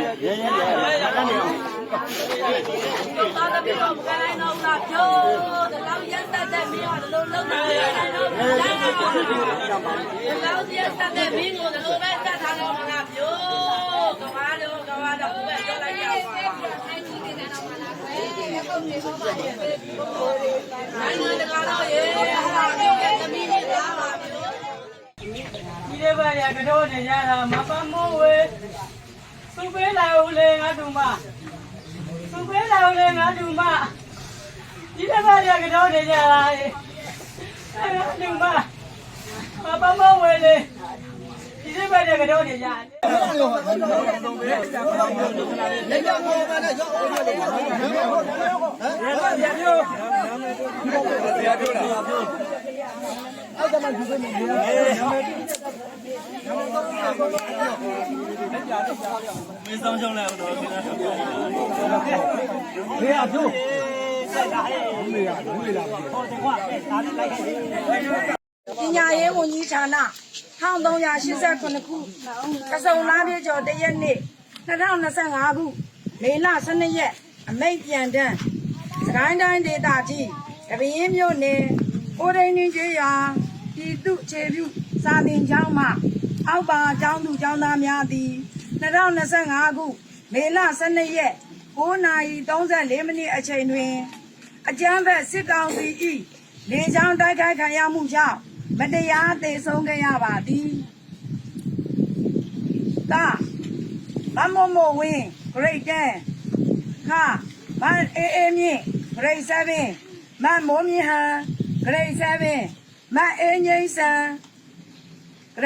ရဲရဲရဲအဲ့နေအောင်သာသမီတော့မကနိုင်တော့ဘူးလားပြောဒီလောက်ရက်သက်တဲ့မင်းကဒီလိုလုံးနေတယ်တော့ဒီလောက်ရက်သက်တဲ့မင်းကိုဒီလိုပဲတတ်ထားတော့မလားပြောကဘာလို့ကဘာတော့ဘယ်ပြောလိုက်ရအောင်နိုင်ငံတကာတော့ရေဟာပြောတဲ့သမီးတွေသားပါပြောဒီလေးပါးရကတော့နေကြတာမပမိုးဝေ သူပေးလာဦးလေငါတို့မသူပေးလာဦးလေငါတို့မဒီလေးပါးရကတော့နေကြတာအဲငါတို့မမပမိုးဝေလေဒီလေးပါးရကတော့နေကြတယ်မင်းဆောင်ရှောင်းလိုက်အော င်တော့ခင်ဗျာဖေးအကျိုးပညာရေးဝန်ကြီးဌာန1389ခုကစုံလားပြကျော်တရက်နေ့2025ခုမေလ12ရက်အမိတ်ပြန်တန်းစကိုင်းတိုင်းဒေသကြီးကပင်းမြို့နယ်အိုဒိန်င်းကျွော်ပြည်သူခြေပြုစာသင်ကျောင်းမှအောက်ပါကျောင်းသူကျောင်းသားများသည် 2025ခုမေလ12ရက်9:34မိနစ်အချိန်တွင်အကြမ်းဖက်စစ်ကောင်စီ၏လေကြောင်းတိုက်ခိုက်ခံရမှုကြောင့်မတရားသေဆုံးခဲ့ရပါသည်ကမမမဝင်း grade 10ခမအေးအေးမြင့် grade 7မမိုးမြင့်ဟန် grade 7မအေးငိမ့်ဆ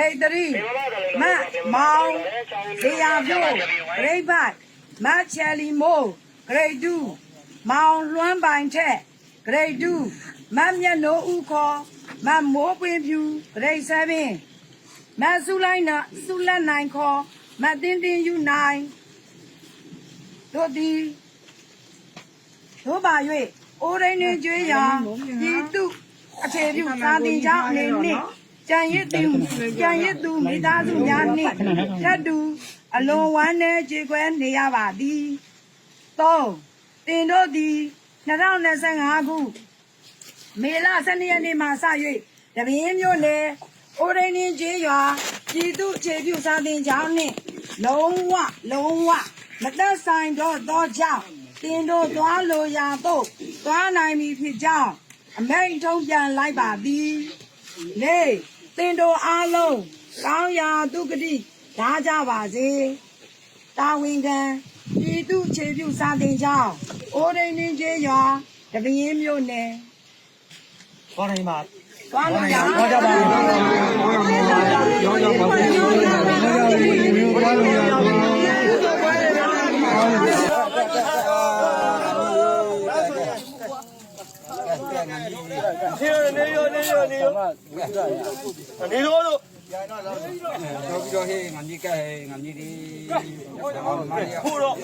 န် grade 3မမောင်ဇေယျပြို grade 5မချယ်လီမိုး grade 2မောင်လွမ်းပိုင်ထက် grade 2မမျက်နှိုးဦးခေါ်မမိုးပွင့်ဖြူ grade 7မဆုလိုက်နာဆုလက်နိုင်ခေါ်မတင်းတင်းယူနိုင်တို့သည်တို့ပါ၍အိုးရင်းနှင်းကျွေးရာဤသူအခြေပြုသာတင်ကြောင်းအနေနှင့် ကြံရစ်သူကြံရစ်သူမိသားစုများနှင့်ထပ်တူအလွန်ဝမ်းနည်းကြေကွဲနေရပါသည်3တင်တို့သည်2025ခုမေလ12ရက်နေ့မှစ၍တပင်းမြို့နယ်အိုရင်းင်းကျေးရွာပြည်သူ့ခြေပြုစာသင်ကျောင်းနှင့်လုံးဝလုံးဝမသက်ဆိုင်တော့သောကြောင့်တင်တို့သွားလိုရာသို့သွားနိုင်ပြီဖြစ်ကြောင်းအမိန့်ထုံးပြန်လိုက်ပါသည်လေ တင်တို့အားလုံးကောင်းရာဒုက္ခတိဓာကြပါစေတာဝန်ခံပြည်သူခြေပြုစာတင်ကြောင်းအိုးရင်းင်းကျေးရွာတပင်းမြို့နယ်ခေါင်းတိုင်းမှာသွားလို့ရဟောကြပါဦးရောကြပါဦးရောကြပါ နေရနေရနေရနေရနေရောလို့တော့ပြီးတော့ဟေးငါကြီးကဲငါကြီးဒီခိုးတော့